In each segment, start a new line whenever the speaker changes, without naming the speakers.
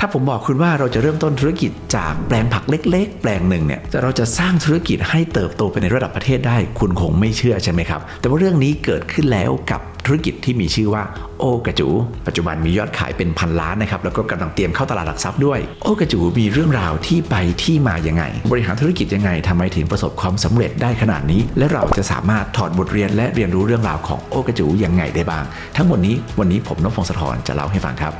ถ้าผมบอกคุณว่าเราจะเริ่มต้นธุรกิจจากแปลงผักเล็ก ๆ แปลงหนึ่งเนี่ยแต่เราจะสร้างธุรกิจให้เติบโตไปในระดับประเทศได้ คุณคงไม่เชื่อใช่ไหมครับ แต่ว่าเรื่องนี้เกิดขึ้นแล้วกับธุรกิจที่มีชื่อว่าโอกระจู ปัจจุบันมียอดขายเป็นพันล้านนะครับ แล้วก็กำลังเตรียมเข้าตลาดหลักทรัพย์ด้วย โอกระจูมีเรื่องราวที่ไปที่มายังไง บริหารธุรกิจยังไงทำไมถึงประสบความสำเร็จได้ขนาดนี้ และเราจะสามารถถอดบทเรียนและเรียนรู้เรื่องราวของโอกระจูยังไงได้บ้าง ทั้งหมดนี้วันนี้ผมนพพงศธรจะเล่าให้ฟังครับ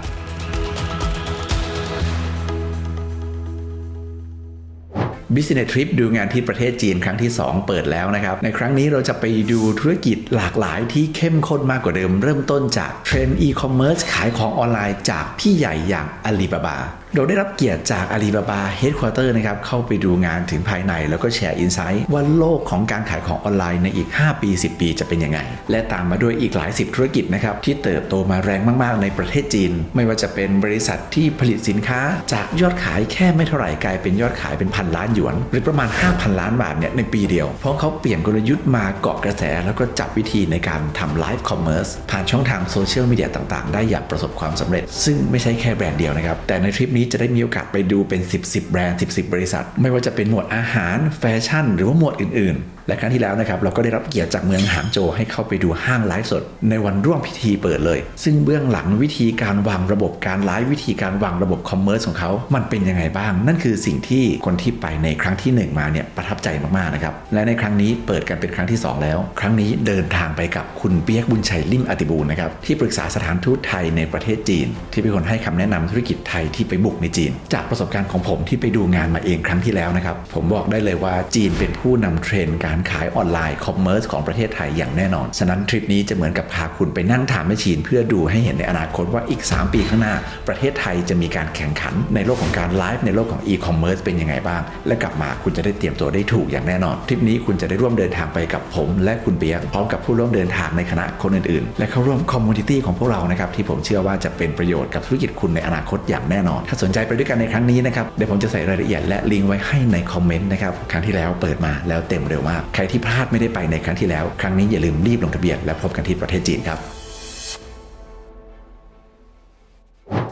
Business Trip ดูงานที่ประเทศจีนครั้งที่ 2 เปิดแล้วนะครับ ในครั้งนี้เราจะไปดูธุรกิจหลากหลายที่เข้มข้นมากกว่าเดิม เริ่มต้นจากเทรนด์อีคอมเมิร์ซขายของออนไลน์จากพี่ใหญ่อย่างอาลีบาบา เราได้รับเกียรติจากอาลีบาบาเฮดค q u เตอร์นะครับเข้าไปดูงานถึงภายในแล้วก็แชร์อินไซต์ว่าโลกของการขายของออนไลน์ในอีก 5 ปี 10 ปีจะเป็นยังไง และตามมาด้วยอีกหลายสิบธุรกิจนะครับที่เติบโตมาแรงมาก ๆ ในประเทศจีน ไม่ว่าจะเป็นบริษัทที่ผลิตสินค้า จากยอดขายแค่ไม่เท่าไหร่กลายเป็นยอดขายเป็นพันล้านหยวน หรือประมาณ 5,000 ล้านบาทเนี่ยในปีเดียว เพราะเขาเปลี่ยนกลยุทธ์มาเกาะกระแส แล้วก็จับวิธีในการทำไลฟ์คอมเมอร์สผ่านช่องทางโซเชียลมีเดียต่างๆ ได้อย่างประสบความสำเร็จ ซึ่งไม่ใช่แค่แบรนด์เดียวนะครับแต่ในทริปนี้จะได้มีโอกาสไปดูเป็น 10 10 แบรนด์ 10 10 บริษัท ไม่ว่าจะเป็นหมวดอาหารแฟชั่น หรือว่าหมวดอื่น และครั้งที่แล้วนะครับเราก็ได้รับเกียรติจากเมืองหางโจให้เข้าไปดูห้างไลฟ์สด ในวันร่วมพิธีเปิดเลย ซึ่งเบื้องหลังวิธีการวางระบบการไลฟ์วิธีการวางระบบคอมเมอร์สของเขา มันเป็นยังไงบ้าง นั่นคือสิ่งที่คนที่ไปในครั้งที่ 1 มาเนี่ยประทับใจมากๆนะครับและในครั้งนี้เปิดกันเป็นครั้งที่ 2 แล้ว ครั้งนี้เดินทางไปกับคุณเปียกบุญชัยลิมอติบูลนะครับที่ปรึกษาสถานทูตไทยในประเทศจีน ที่เป็นคนให้คำแนะนำธุรกิจไทยที่ไปบุกในจีน จากประสบการณ์ของผมที่ไปดูงานมาเองครั้งที่แล้วนะครับผมบอกได้เลยว่าจีนเป็นผู้นำเทรนด์การขายออนไลน์คอมเมอร์สของประเทศไทยอย่างแน่นอน ฉะนั้นทริปนี้จะเหมือนกับพาคุณไปนั่งถามแม่ชีน เพื่อดูให้เห็นในอนาคตว่าอีก 3 ปีข้างหน้า ประเทศไทยจะมีการแข่งขัน ในโลกของการไลฟ์ในโลกของอีคอมเมิร์ซเป็นยังไงบ้าง และกลับมาคุณจะได้เตรียมตัวได้ถูกอย่างแน่นอน ทริปนี้คุณจะได้ร่วมเดินทางไปกับผม และคุณเปียกพร้อมกับผู้ร่วมเดินทางในคณะคนอื่นๆ และเข้าร่วมคอมมูนิตี้ของพวกเรานะครับที่ผมเชื่อว่าจะเป็นประโยชน์กับธุรกิจคุณในอนาคตอย่างแน่นอน ถ้าสนใจไปด้วยกันในครั้งนี้นะครับเดี๋ยวผมจะใส่รายละเอียดและลิงก์ไว้ให้ในคอมเมนต์นะครับครั้งที่แล้วเปิดมาแล้วเต็มเร็วมากใครที่พลาดไม่ได้ไปในครั้งที่แล้ว ครั้งนี้อย่าลืมรีบลงทะเบียนและพบกันที่ประเทศจีนครับ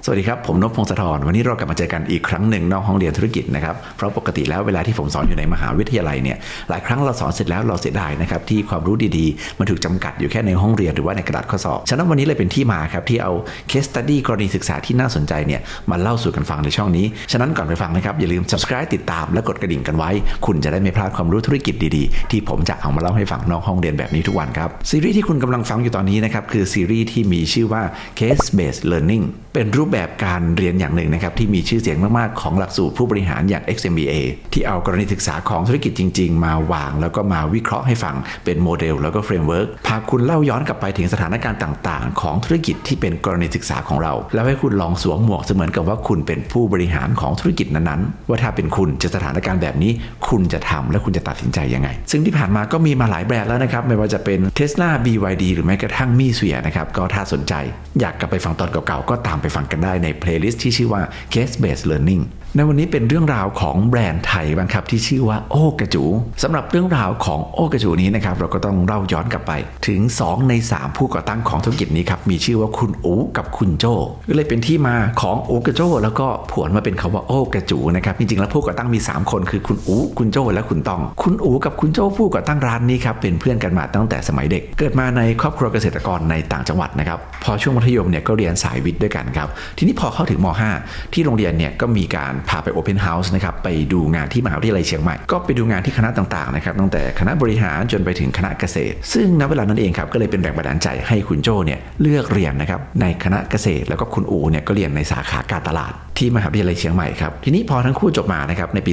สวัสดีครับ ผมนพพงศธรวันนี้เรากลับมาเจอกันอีกครั้งหนึ่งนอกห้องเรียนธุรกิจนะครับเพราะปกติแล้วเวลาที่ผมสอนอยู่ในมหาวิทยาลัยเนี่ยหลายครั้งเราสอนเสร็จแล้วเราเสียดายนะครับที่ความรู้ดีๆ มันถูกจำกัดอยู่แค่ในห้องเรียนหรือว่าในกระดาษข้อสอบฉะนั้นวันนี้เลยเป็นที่มาครับที่เอา case study กรณีศึกษาที่น่าสนใจเนี่ยมาเล่าสู่กันฟังในช่องนี้ ฉะนั้นก่อนไปฟังนะครับอย่าลืม subscribe ติดตามและกดกระดิ่งกันไว้ คุณจะได้ไม่พลาดความรู้ธุรกิจดีๆ ที่ผมจะเอามาเล่าให้ฟังนอกห้องเรียนแบบนี้ทุกวันครับซีรีส์ที่คุณกำลังฟังอยู่ตอนนี้นะครับคือซีรีส์ที่มีชื่อว่า case based learning เป็นรูปแบบการเรียนอย่างหนึ่งนะครับที่มีชื่อเสียงมาก ๆ ของหลักสูตรผู้บริหารอย่าง XMBA ที่เอากรณีศึกษาของธุรกิจจริง ๆ มาวาง แล้วก็มาวิเคราะห์ให้ฟังเป็นโมเดล แล้วก็เฟรมเวิร์กพาคุณเล่าย้อนกลับไปถึงสถานการณ์ต่าง ๆ ของธุรกิจที่เป็นกรณีศึกษาของเรา แล้วให้คุณลองสวมหมวกเสมือนกับว่าคุณเป็นผู้บริหารของธุรกิจนั้น ๆ ว่าถ้าเป็นคุณเจอสถานการณ์แบบนี้ คุณจะทำและคุณจะตัดสินใจยังไง ซึ่งที่ผ่านมาก็มีมาหลายแบรนด์แล้วนะครับไม่ว่าจะเป็น Tesla BYD หรือแม้กระทั่งมีเสียนะครับก็ถ้าสนใจ อยากกลับไปฟังตอนเก่าๆก็ตามไปฟังกันได้ในเพลย์ลิสต์ที่ชื่อว่า Case Based Learning ในวันนี้เป็นเรื่องราวของแบรนด์ไทยบ้างครับที่ชื่อว่าโอกระจูสำหรับเรื่องราวของโอกระจูนี้นะครับเราก็ต้องเล่าย้อนกลับไป ถึง 2 ใน 3 ผู้ก่อตั้งของธุรกิจนี้ครับมีชื่อว่าคุณอูกับคุณโจก็เลยเป็นที่มาของโอกระโจแล้วก็ผวนมาเป็นคาว่าโอกระจูนะครับจริงๆแล้วผู้ก่อตั้งมี 3 คนคือคุณอูคุณโจและคุณตอง คุณอูกับคุณโจผู้ก่อตั้งร้านนี้ครับเป็นเพื่อนกันมาตั้งแต่สมัยเด็ก เกิดมาในครอบครัวเกษตรกรในต่างจังหวัดนะครับพอช่วงมัธยมเนี่ยก็เรียนสายวิทย์ด้วยกันครับทีนี้พอเข้าถึงม .5 ที่โรงเรียนเนี่ยก็มีการพาไปโอเพนเฮาส์นะครับไปดูงานที่มหาวิทยาลัยเชียงใหม่ ก็ไปดูงานที่คณะต่างๆนะครับตั้งแต่คณะบริหารจนไปถึงคณะเกษตร ซึ่งณเวลานั้นเองครับก็เลยเป็นแรงบันดาลใจให้คุณโจเนี่ยเลือกเรียนนะครับในคณะเกษตร แล้วก็คุณอูเนี่ยก็เรียนในสาขาการตลาดที่มหาวิทยาลัยเชียงใหม่ครับ ทีนี้พอทั้งคู่จบมานะครับในปี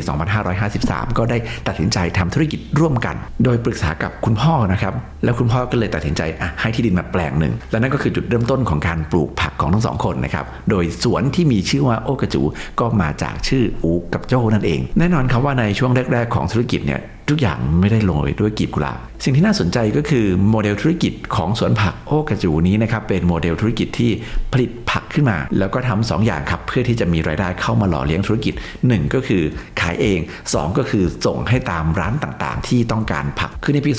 2553 ก็ได้ตัดสินใจทำธุรกิจร่วมกัน โดยปรึกษากับคุณพ่อนะครับแล้วคุณพ่อก็เลยตัดสินใจอะให้ที่ดินมาแปลงหนึ่ง และนั่นก็คือจุดเริ่มต้นของการปลูกผักของทั้งสองคนนะครับโดยสวนที่มีชื่อว่าโอกระจูก็มาจากชื่ออูกับโจ้นั่นเอง แน่นอนครับว่าในช่วงแรก ๆ ของธุรกิจเนี่ยทุกอย่างไม่ได้ลงเอยด้วยกีบกุหลาบ สิ่งที่น่าสนใจก็คือโมเดลธุรกิจของสวนผักโอกระจูนี้นะครับเป็นโมเดลธุรกิจที่ผลิตผักขึ้นมา แล้วก็ทำสองอย่างครับ เพื่อที่จะมีรายได้เข้ามาหล่อเลี้ยงธุรกิจหนึ่งก็คือขายเองสองก็คือส่งให้ตามร้านต่างๆ ที่ต้องการผักคือในปี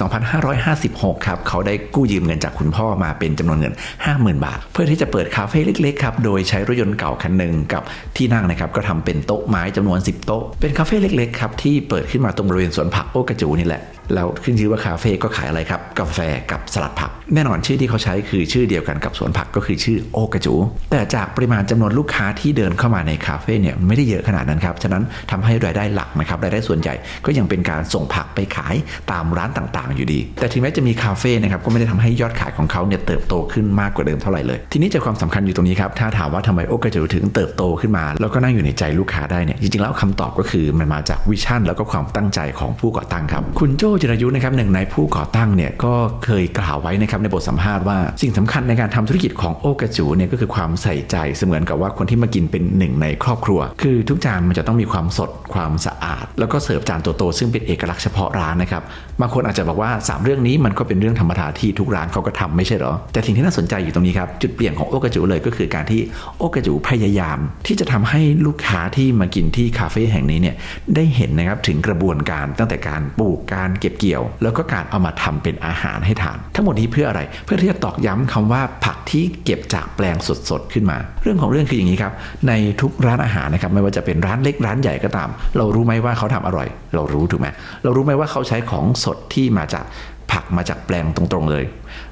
2556 ครับ เขาได้กู้ยืมเงินจากคุณพ่อมาเป็นจำนวนเงิน 50,000 บาท เพื่อที่จะเปิดคาเฟ่เล็กๆครับโดยใช้รถยนต์เก่าคันหนึ่งกับที่นั่งนะครับก็ทำเป็นโต๊ะไม้จำนวน 10 โต๊ะเป็นคาเฟ่เล็กๆครับที่เปิดขึ้นมาตรงบริเวณสวนผักโอกระจูนี่แหละ แล้วขึ้นชื่อว่าคาเฟ่ก็ขายอะไรครับ กาแฟกับสลัดผัก แน่นอนชื่อที่เขาใช้คือชื่อเดียวกันกับสวนผักก็คือชื่อโอกระจู แต่จากปริมาณจำนวนลูกค้าที่เดินเข้ามาในคาเฟ่เนี่ยไม่ได้เยอะขนาดนั้นครับฉะนั้นทำให้รายได้หลักนะครับรายได้ส่วนใหญ่ก็ยังเป็นการส่งผักไปขายตามร้านต่างๆ อยู่ดี แต่ถึงแม้จะมีคาเฟ่นะครับก็ไม่ได้ทำให้ยอดขายของเขาเนี่ยเติบโตขึ้นมากกว่าเดิมเท่าไหร่เลย ทีนี้ใจความสำคัญอยู่ตรงนี้ครับถ้าถามว่าทำไมโอกระจูถึงเติบโตขึ้นมา แล้วก็นั่งอยู่ในใจลูกค้าได้เนี่ยจริงๆแล้วคำตอบก็คือมันมาจากวิชั่นแล้วก็ความตั้งใจของผู้ก่อตั้งครับคุณโจจิรายุนะครับหนึ่งในผู้ก่อตั้งเนี่ยก็เคยกล่าวไว้นะครับในบทสัมภาษณ์ว่า สิ่งสำคัญในการทำธุรกิจของโอกระจูเนี่ยก็คือความใส่ใจเสมือนกับว่าคนที่มากินเป็นหนึ่งในครอบครัว คือทุกจานมันจะต้องมีความสดความสะอาด แล้วก็เสิร์ฟจานโตๆซึ่งเป็นเอกลักษณ์เฉพาะร้านนะครับบางคนอาจจะบอกว่า 3 เรื่องนี้มันก็เป็นเรื่องธรรมดาที่ทุกร้านเขาก็ทำไม่ใช่หรอ แต่สิ่งที่น่าสนใจอยู่ตรงนี้ครับ จุดเปลี่ยนของโอกระจูเลยก็คือการที่โอกระจูพยายาม ที่จะทำให้ลูกค้าที่มากินที่คาเฟ่แห่งนี้เนี่ยได้เห็นนะครับถึงกระบวนการตั้งแต่การปลูกการเก็บเกี่ยว แล้วก็การเอามาทำเป็นอาหารให้ทาน ทั้งหมดนี้เพื่ออะไรเพื่อที่จะตอกย้ำคำว่าผักที่เก็บจากแปลงสดๆขึ้นมา เรื่องของเรื่องคืออย่างนี้ครับในทุกร้านอาหารนะครับไม่ว่าจะเป็นร้านเล็กร้านใหญ่ก็ตาม เรารู้ไหมว่าเขาทำอร่อย เรารู้ถูกไหมเรารู้ไหมว่าเขาใช้ของสดที่มาจากผักมาจากแปลงตรงๆเลย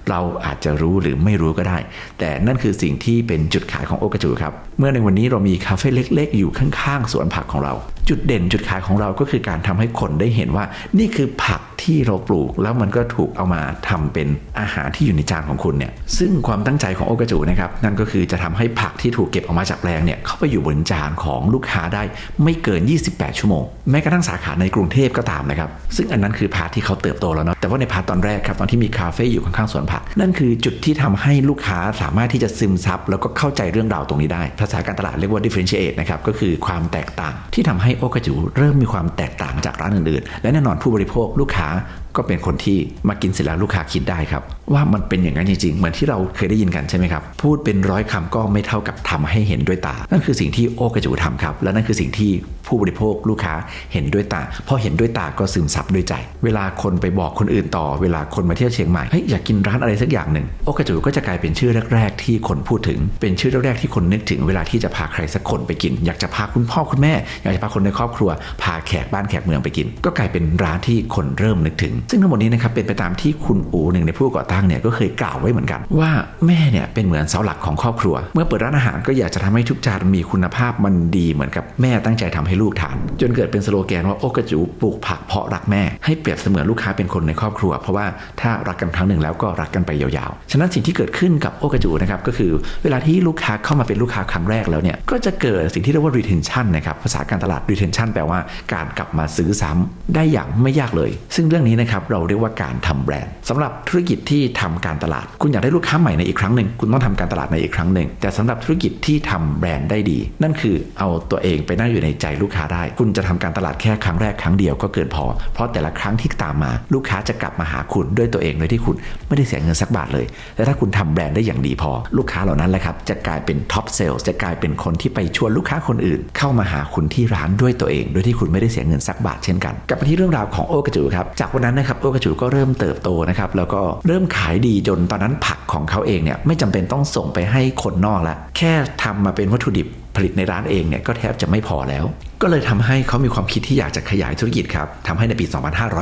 เราอาจจะรู้หรือไม่รู้ก็ได้ แต่นั่นคือสิ่งที่เป็นจุดขายของโอกระจูครับ เมื่อในวันนี้เรามีคาเฟ่เล็ก ๆ อยู่ข้างๆสวนผักของเราจุดเด่นจุดขายของเราก็คือการทำให้คนได้เห็นว่า นี่คือผักที่เราปลูก แล้วมันก็ถูกเอามาทำเป็นอาหารที่อยู่ในจานของคุณเนี่ยซึ่งความตั้งใจของโอกระจูนะครับนั่นก็คือจะทำให้ผักที่ถูกเก็บออกมาจากแปลงเนี่ยเข้าไปอยู่บนจานของลูกค้าได้ไม่เกิน 28 ชั่วโมง แม้กระทั่งสาขาในกรุงเทพก็ตามนะครับซึ่งอันนั้นคือพาร์ทที่เขาเติบโตแล้วเนาะแต่ว่าในพาร์ทตอนแรกครับตอนที่มีคาเฟ่อยู่ข้างๆสวนผัก นั่นคือจุดที่ทำให้ลูกค้าสามารถที่จะซึมซับแล้วก็เข้าใจเรื่องราวตรงนี้ได้ ภาษาการตลาดเรียกว่า differentiate นะครับก็คือความแตกต่างที่ทำให้โอกาจูเริ่มมีความแตกต่างจากร้านอื่นๆ และแน่นอนผู้บริโภคลูกค้าก็เป็นคนที่มากินเสร็จแล้วลูกค้าคิดได้ครับ ว่ามันเป็นอย่างนั้นจริงๆ เหมือนที่เราเคยได้ยินกันใช่ไหมครับ พูดเป็นร้อยคำก็ไม่เท่ากับทำให้เห็นด้วยตา นั่นคือสิ่งที่โอกระจูทำครับ และนั่นคือสิ่งที่ผู้บริโภคลูกค้าเห็นด้วยตาพอเห็นด้วยตาก็ซึมซับด้วยใจ เวลาคนไปบอกคนอื่นต่อ เวลาคนมาเที่ยวเชียงใหม่เฮ้ยอยากกินร้านอะไรสักอย่างหนึ่งโอกระจูก็จะกลายเป็นชื่อแรก ๆ ที่คนพูดถึง เป็นชื่อแรก ๆ ที่คนนึกถึง เวลาที่จะพาใครสักคนไปกิน อยากจะพาคุณพ่อคุณแม่ อยากจะพาคนในครอบครัว พาแขกบ้านแขกเมืองไปกิน ก็กลายเป็นร้านที่คนเริ่มนึกถึงซึ่งทั้งหมดนี้นะครับเป็นไปตามที่คุณอูหนึ่งในผู้ก่อตั้งเนี่ยก็เคยกล่าวไว้เหมือนกัน ว่าแม่เนี่ยเป็นเหมือนเสาหลักของครอบครัว เมื่อเปิดร้านอาหารก็อยากจะทำให้ทุกจานมีคุณภาพมันดีเหมือนกับแม่ตั้งใจทำให้ลูกทาน จนเกิดเป็นสโลแกนว่าโอกระจูปลูกผักเพาะรักแม่ให้เปรียบเสมือนลูกค้าเป็นคนในครอบครัว เพราะว่าถ้ารักกันครั้งหนึ่งแล้วก็รักกันไปยาวๆ ฉะนั้นสิ่งที่เกิดขึ้นกับโอกระจูนะครับก็คือเวลาที่ลูกค้าเข้ามาเป็นลูกค้าครั้งแรกแล้วเนี่ยก็จะเกิดสิ่งที่เรียกว่า retention นะครับภาษาการตลาด retention แปลว่าการกลับมาซื้อซ้ำได้อย่างไม่ยากเลย ซึ่งเรื่องนี้นะครับเราเรียกว่าการทำแบรนด์สำหรับธุรกิจที่ทำการตลาด คุณอยากได้ลูกค้าใหม่ในอีกครั้งหนึ่งคุณต้องทำการตลาดในอีกครั้งหนึ่งแต่สำหรับธุรกิจที่ทำแบรนด์ได้ดี นั่นคือเอาตัวเองไปนั่งอยู่ในใจลูกค้าได้ คุณจะทำการตลาดแค่ครั้งแรกครั้งเดียวก็เกินพอ เพราะแต่ละครั้งที่ตามมาลูกค้าจะกลับมาหาคุณด้วยตัวเองโดยที่คุณไม่ได้เสียเงินสักบาทเลยและถ้าคุณทำแบรนด์ได้อย่างดีพอ ลูกค้าเหล่านั้นแหละครับจะกลายเป็นท็อปเซลล์จะกลายเป็นคนที่ไปชวนลูกค้าคนอื่น เข้ามาหาคุณที่ร้านด้วยตัวเอง โดยที่คุณไม่ได้เสียเงินสักบาทเช่นกันกลับมาที่เรื่องราวของโอกระจูครับจากวันนั้นนะครับโอกระจูก็เริ่มเติบโตนะครับแล้วก็เริ่มขายดีจนตอนนั้นผักของเขาเองเนี่ยไม่จำเป็นต้องส่งไปให้คนนอกละแค่ทำมาเป็นวัตถุดิบ ผลิตในร้านเองเนี่ยก็แทบจะไม่พอแล้ว ก็เลยทำให้เขามีความคิดที่อยากจะขยายธุรกิจครับทำให้ในปี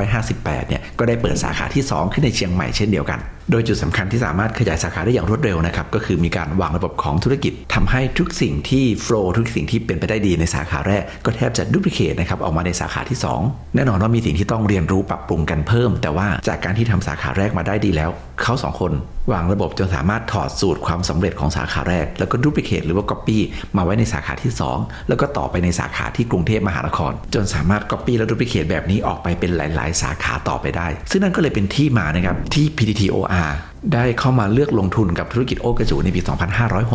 2558 เนี่ยก็ได้เปิดสาขาที่ 2 ขึ้นในเชียงใหม่เช่นเดียวกัน โดยจุดสำคัญที่สามารถขยายสาขาได้อย่างรวดเร็วนะครับก็คือมีการวางระบบของธุรกิจทำให้ทุกสิ่งที่โฟล์ทุกสิ่งที่เป็นไปได้ดีในสาขาแรก ก็แทบจะดูพิเคทนะครับออกมาในสาขาที่ 2 แน่นอนว่ามีสิ่งที่ต้องเรียนรู้ปรับปรุงกันเพิ่ม แต่ว่าจากการที่ทำสาขาแรกมาได้ดีแล้ว เขาสองคนวางระบบจนสามารถถอดสูตรความสำเร็จของสาขาแรก แล้วก็ดูพิเคทหรือว่าก๊อปปี้มาไว้ในสาขาที่ 2 แล้วก็ต่อไปในสาขาที่กรุงเทพมหานคร จนสามารถก๊อปปี้และดูพิเคทแบบนี้ออกไปเป็นหลาย ๆ สาขาต่อไปได้ ซึ่งนั่นก็เลยเป็นที่มานะครับที่ PTTOR ได้เข้ามาเลือกลงทุนกับธุรกิจโอกระจูในปี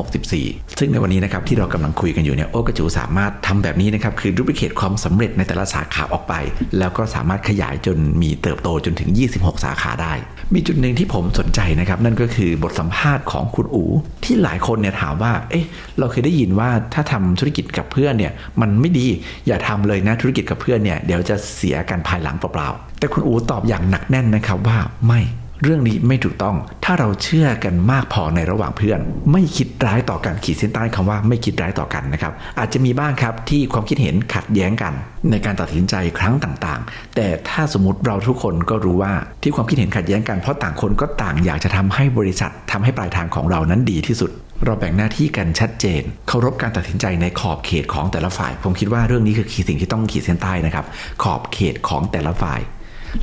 2564 ซึ่งในวันนี้นะครับที่เรากำลังคุยกันอยู่เนี่ยโอกระจูสามารถทำแบบนี้นะครับคือรูปเ a t e ความสำเร็จในแต่ละสาขาออกไป แล้วก็สามารถขยายจนมีเติบโตจนถึง 26 สาขาได้ มีจุดหนึ่งที่ผมสนใจนะครับนั่นก็คือบทสัมภาษณ์ของคุณอู ที่หลายคนเนี่ยถามว่า เอ๊ะเราเคยได้ยินว่าถ้าทำธุรกิจกับเพื่อนเนี่ยมันไม่ดีอย่าทำเลยนะธุรกิจกับเพื่อนเนี่ยเดี๋ยวจะเสียกันภายหลังเปล่าๆแต่คุณอูตอบอย่างหนักแน่นนะครับว่าไม่ เรื่องนี้ไม่ถูกต้อง ถ้าเราเชื่อกันมากพอในระหว่างเพื่อน ไม่คิดร้ายต่อกันขีดเส้นใต้คำว่าไม่คิดร้ายต่อกันนะครับ อาจจะมีบ้างครับที่ความคิดเห็นขัดแย้งกัน ในการตัดสินใจครั้งต่างๆ แต่ถ้าสมมติเราทุกคนก็รู้ว่าที่ความคิดเห็นขัดแย้งกันเพราะต่างคนก็ต่างอยากจะทำให้บริษัททำให้ปลายทางของเรานั้นดีที่สุดเราแบ่งหน้าที่กันชัดเจน เคารพการตัดสินใจในขอบเขตของแต่ละฝ่าย ผมคิดว่าเรื่องนี้คือสิ่งที่ต้องขีดเส้นใต้นะครับ ขอบเขตของแต่ละฝ่าย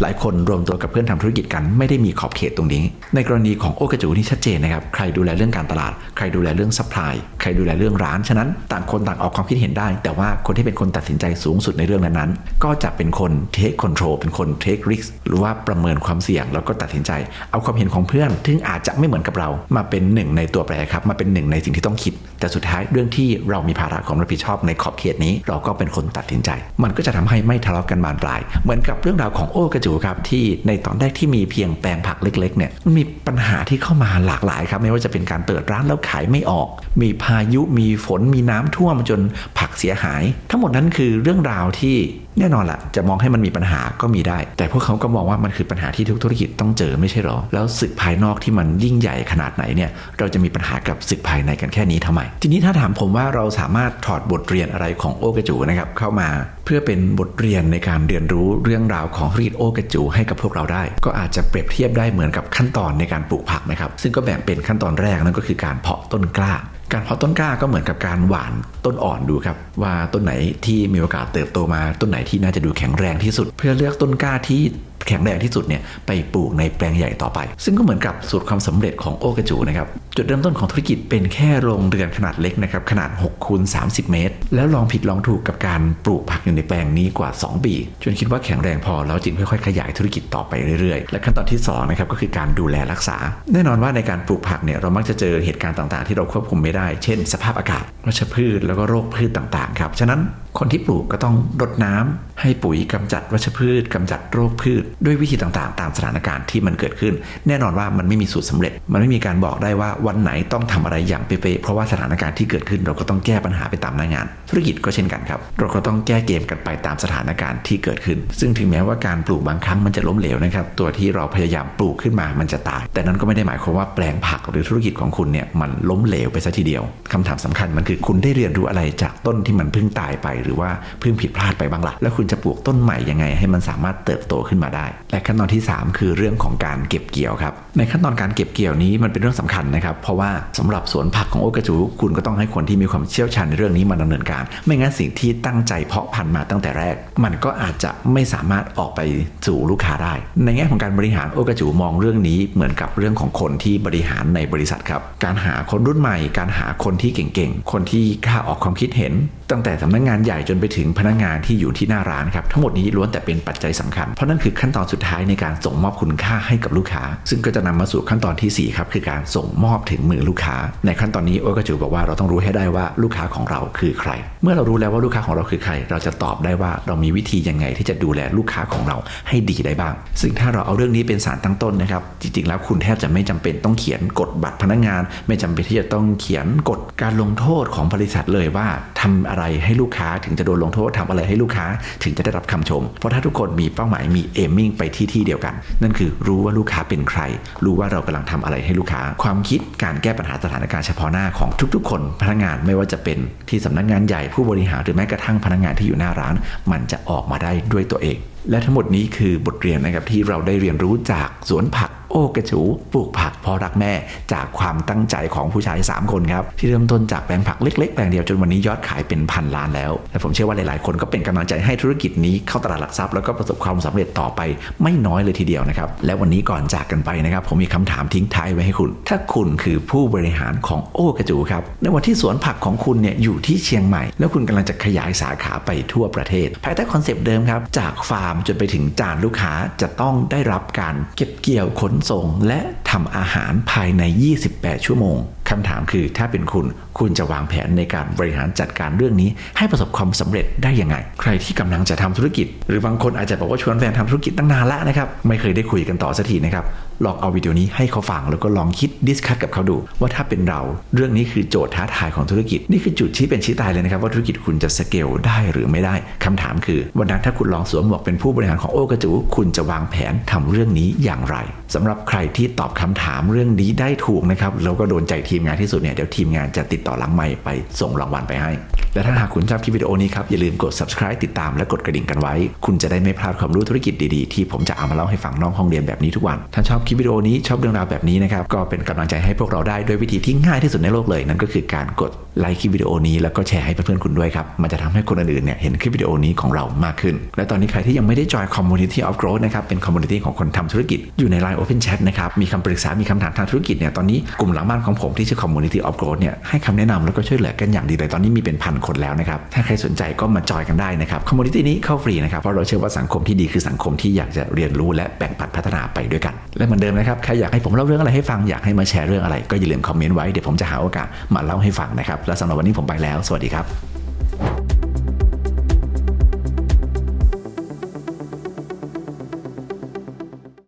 หลายคนรวมตัวกับเพื่อนทำธุรกิจกันไม่ได้มีขอบเขตตรงนี้ ในกรณีของโอกระจูนี่ชัดเจนนะครับใครดูแลเรื่องการตลาด ใครดูแลเรื่องซัพพลายใครดูแลเรื่องร้าน ฉะนั้นต่างคนต่างออกความคิดเห็นได้ แต่ว่าคนที่เป็นคนตัดสินใจสูงสุดในเรื่องนั้นๆ ก็จะเป็นคนเทคคอนโทรลเป็นคนเทคริสหรือว่าประเมินความเสี่ยง แล้วก็ตัดสินใจ เอาความเห็นของเพื่อนซึ่งอาจจะไม่เหมือนกับเรา มาเป็นหนึ่งในตัวแปรครับมาเป็นหนึ่งในสิ่งที่ต้องคิด แต่สุดท้ายเรื่องที่เรามีภาระความรับผิดชอบในขอบเขตนี้ เราก็เป็นคนตัดสินใจ มันก็จะทำให้ไม่ทะเลาะกันบานปลาย เหมือนกับเรื่องราวของโอกระจูครับที่ในตอนแรกที่มีเพียงแปลงผักเล็กๆเนี่ยมันมีปัญหาที่เข้ามาหลากหลายครับ ไม่ว่าจะเป็นการเปิดร้านแล้วขายไม่ออก มีพายุมีฝนมีน้ำท่วมจนผักเสียหาย ทั้งหมดนั้นคือเรื่องราวที่ แน่นอนละจะมองให้มันมีปัญหาก็มีได้ แต่พวกเขาก็มองว่ามันคือปัญหาที่ทุกธุรกิจต้องเจอไม่ใช่หรอ แล้วศึกภายนอกที่มันยิ่งใหญ่ขนาดไหนเนี่ยเราจะมีปัญหากับศึกภายในกันแค่นี้ทำไม ทีนี้ถ้าถามผมว่าเราสามารถถอดบทเรียนอะไรของโอกระจูนะครับเข้ามา เพื่อเป็นบทเรียนในการเรียนรู้เรื่องราวของธุรกิจโอกระจูให้กับพวกเราได้ ก็อาจจะเปรียบเทียบได้เหมือนกับขั้นตอนในการปลูกผักนะครับซึ่งก็แบ่งเป็นขั้นตอนแรกนั่นก็คือการเพาะต้นกล้า การเพาะต้นกล้าก็เหมือนกับการหวานต้นอ่อนดูครับ ว่าต้นไหนที่มีโอกาสเติบโตมาต้นไหนที่น่าจะดูแข็งแรงที่สุด เพื่อเลือกต้นกล้าที่ แข็งแรงที่สุดเนี่ยไปปลูกในแปลงใหญ่ต่อไป ซึ่งก็เหมือนกับสูตรความสำเร็จของโอกระจูนะครับจุดเริ่มต้นของธุรกิจเป็นแค่โรงเรือนขนาดเล็กนะครับขนาด6คูณ30 เมตร แล้วลองผิดลองถูกกับการปลูกผักอยู่ในแปลงนี้กว่า 2 ปีจนคิดว่าแข็งแรงพอแล้วจึงค่อยๆขยายธุรกิจต่อไปเรื่อยๆ และขั้นตอนที่2นะครับก็คือการดูแลรักษา แน่นอนว่าในการปลูกผักเนี่ยเรามักจะเจอเหตุการณ์ต่างๆ ที่เราควบคุมไม่ได้ เช่น สภาพอากาศวัชพืชแล้วก็โรคพืชต่างๆครับฉะนั้นคนที่ปลูกก็ต้องรดน้ำให้ปุ๋ยกำจัดวัชพืชกำจัดโรคพืช ด้วยวิธีต่างๆ ตามสถานการณ์ที่มันเกิดขึ้น แน่นอนว่ามันไม่มีสูตรสำเร็จ มันไม่มีการบอกได้ว่าวันไหนต้องทำอะไรอย่างเป๊ะๆเพราะว่าสถานการณ์ที่เกิดขึ้นเราก็ต้องแก้ปัญหาไปตามหน้างาน ธุรกิจก็เช่นกันครับ เราก็ต้องแก้เกมกันไปตามสถานการณ์ที่เกิดขึ้น ซึ่งถึงแม้ว่าการปลูกบางครั้งมันจะล้มเหลวนะครับตัวที่เราพยายามปลูกขึ้นมามันจะตาย แต่นั้นก็ไม่ได้หมายความว่าแปลงผักหรือธุรกิจของคุณเนี่ยมันล้มเหลวไปซะทีเดียวคำถามสำคัญมันคือคุณได้เรียนรู้อะไรจากต้นที่มันเพิ่งตายไปหรือว่าเพิ่งผิดพลาดไปบ้างละ่ะ แล้วคุณจะปลูกต้นใหม่ยังไง ให้มันสามารถเติบโตขึ้นมาได้ และขั้นตอนที่ 3 คือเรื่องของการเก็บเกี่ยวครับ ในขั้นตอนการเก็บเกี่ยวนี้มันเป็นเรื่องสำคัญนะครับ เพราะว่าสำหรับสวนผักของโอกระจูคุณก็ต้องให้คนที่มีความเชี่ยวชาญในเรื่องนี้มาดำเนินการ ไม่งั้นสิ่งที่ตั้งใจเพาะพันธุ์มาตั้งแต่แรก มันก็อาจจะไม่สามารถออกไปสู่ลูกค้าได้ ในแง่ของการบริหารโอกระจูมองเรื่องนี้เหมือนกับเรื่องของคนที่บริหารในบริษัทครับ การหาคนรุ่นใหม่ การหาคนที่เก่งๆ คนที่กล้าออกความคิดเห็น ตั้งแต่สำนักงานใหญ่จนไปถึงพนักงานที่อยู่ที่หน้าร้านครับทั้งหมดนี้ล้วนแต่เป็นปัจจัยสำคัญ เพราะนั่นคือขั้นตอนสุดท้ายในการส่งมอบคุณค่าให้กับลูกค้า ซึ่งก็จะนำมาสู่ขั้นตอนที่4ครับคือการส่งมอบถึงมือลูกค้า ในขั้นตอนนี้โอ้กาจูบอกว่าเราต้องรู้ให้ได้ว่าลูกค้าของเราคือใคร เมื่อเรารู้แล้วว่าลูกค้าของเราคือใคร เราจะตอบได้ว่าเรามีวิธียังไงที่จะดูแลลูกค้าของเราให้ดีได้บ้าง ซึ่งถ้าเราเอาเรื่องนี้เป็นสารตั้งต้นนะครับ จริงๆ แล้วคุณแทบจะไม่จำเป็นต้องเขียนกฎบัตรพนักงาน ไม่จำเป็นที่จะต้องเขียนกฎการลงโทษของบริษัทเลยว่าทำอะไรให้ลูกค้าถึงจะโดนลงโทษทำอะไรให้ลูกค้าถึงจะได้รับคำชม เพราะถ้าทุกคนมีเป้าหมายมีเอมมิ่งไปที่ที่เดียวกัน นั่นคือรู้ว่าลูกค้าเป็นใคร รู้ว่าเรากำลังทำอะไรให้ลูกค้า ความคิดการแก้ปัญหาสถานการณ์เฉพาะหน้าของทุกๆ คนพนักงานไม่ว่าจะเป็นที่สำนักงานใหญ่ผู้บริหารหรือแม้กระทั่งพนักงานที่อยู่หน้าร้าน มันจะออกมาได้ด้วยตัวเอง และทั้งหมดนี้คือบทเรียนนะครับที่เราได้เรียนรู้จากสวนผักโอกระจูปลูกผักเพอรักแม่จากความตั้งใจของผู้ชาย 3 คนครับ ที่เริ่มต้นจากแปลงผักเล็กๆ แปลงเดียวจนวันนี้ยอดขายเป็นพันล้านแล้ว และผมเชื่อว่าหลายๆ คนก็เป็นกำลังใจให้ธุรกิจนี้เข้าตลาดหลักทรัพย์แล้วก็ประสบความสำเร็จต่อไปไม่น้อยเลยทีเดียวนะครับ และวันนี้ก่อนจากกันไปนะครับ ผมมีคำถามทิ้งท้ายไว้ให้คุณ ถ้าคุณคือผู้บริหารของโอกระจูครับในวันที่สวนผักของคุณเนี่ยอยู่ที่เชียงใหม่ แล้วคุณกำลังจะขยายสาขาไปทั่วประเทศ ภายใต้คอนเซปต์เดิมครับจากฟาร์มจนไปถึงจานลูกค้าจะต้องได้รับการเก็บเกี่ยวขนส่งและ ทำอาหารภายใน 28 ชั่วโมงคำถามคือถ้าเป็นคุณ คุณจะวางแผนในการบริหารจัดการเรื่องนี้ ให้ประสบความสำเร็จได้ยังไง ใครที่กำลังจะทำธุรกิจ หรือบางคนอาจจะบอกว่าชวนแฟนทำธุรกิจตั้งนานแล้วนะครับ ไม่เคยได้คุยกันต่อสักทีนะครับลองเอาวิดีโอนี้ให้เขาฟังแล้วก็ลองคิดดิสคัทกับเขาดู ว่าถ้าเป็นเรา เรื่องนี้คือโจทย์ท้าทายของธุรกิจ นี่คือจุดที่เป็นชี้ตายเลยนะครับ ว่าธุรกิจคุณจะสเกลได้หรือไม่ได้คำถามคือ วันนั้นถ้าคุณลองสวมหมวกเป็นผู้บริหารของโอกระจู คุณจะวางแผนทำเรื่องนี้อย่างไรสำหรับใครที่ตอบคคำถามเรื่องนี้ได้ถูกนะครับแล้วก็โดนใจทีมงานที่สุดเนี่ยเดี๋ยวทีมงานจะติดต่อหลังไมค์ไปส่งรางวัลไปให้ และถ้าหากคุณชอบคลิปวิดีโอนี้ครับอย่าลืมกด subscribe ติดตามและกดกระดิ่งกันไว้ คุณจะได้ไม่พลาดความรู้ธุรกิจดีๆ ที่ผมจะเอามาเล่าให้ฟังนอกห้องเรียนแบบนี้ทุกวัน ถ้าชอบคลิปวิดีโอนี้ชอบเรื่องราวแบบนี้นะครับก็เป็นกำลังใจให้พวกเราได้ด้วยวิธีที่ง่ายที่สุดในโลกเลยนั่นก็คือการกดไลค์คลิปวิดีโอนี้แล้วก็แชร์ให้เพื่อนๆคุณด้วยครับมันจะทำให้คนอื่นๆเนี่ยเห็นคลิปวิดีโอนี้ของเรามากขึ้น และตอนนี้ใครที่ยังไม่ได้จอย community of growth นะครับเป็น community ของคนทำธุรกิจอยู่ใน line open chat นะครับมีคำปรึกษา มีคำถามทางธุรกิจเนี่ย ตอนนี้กลุ่มหลังบ้านของผมที่ชื่อ community of growth เนี่ย ให้คำแนะนำแล้วก็ช่วยเหลือกันอย่างดีเลย ตอนนี้มีเป็นพันคนแล้วนะครับ ถ้าใครสนใจก็มาจอยกันได้นะครับ community นี้เข้าฟรีนะครับ เพราะเราเชื่อว่าสังคมที่ดีคือสังคมที่อยากจะเรียนรู้และแบ่งปันพัฒนาไปด้วยกัน และเหมือนเดิมนะครับ ใครอยากให้ผมเล่าเรื่องอะไรให้ฟัง อยากให้มาแชร์เรื่องอะไร ก็อย่าลืมคอมเมนต์ไว้ เดี๋ยวผมจะหาโอกาสมาเล่าให้ฟังนะครับ และสำหรับวันนี้ผมไปแล้ว สวัสดีครับ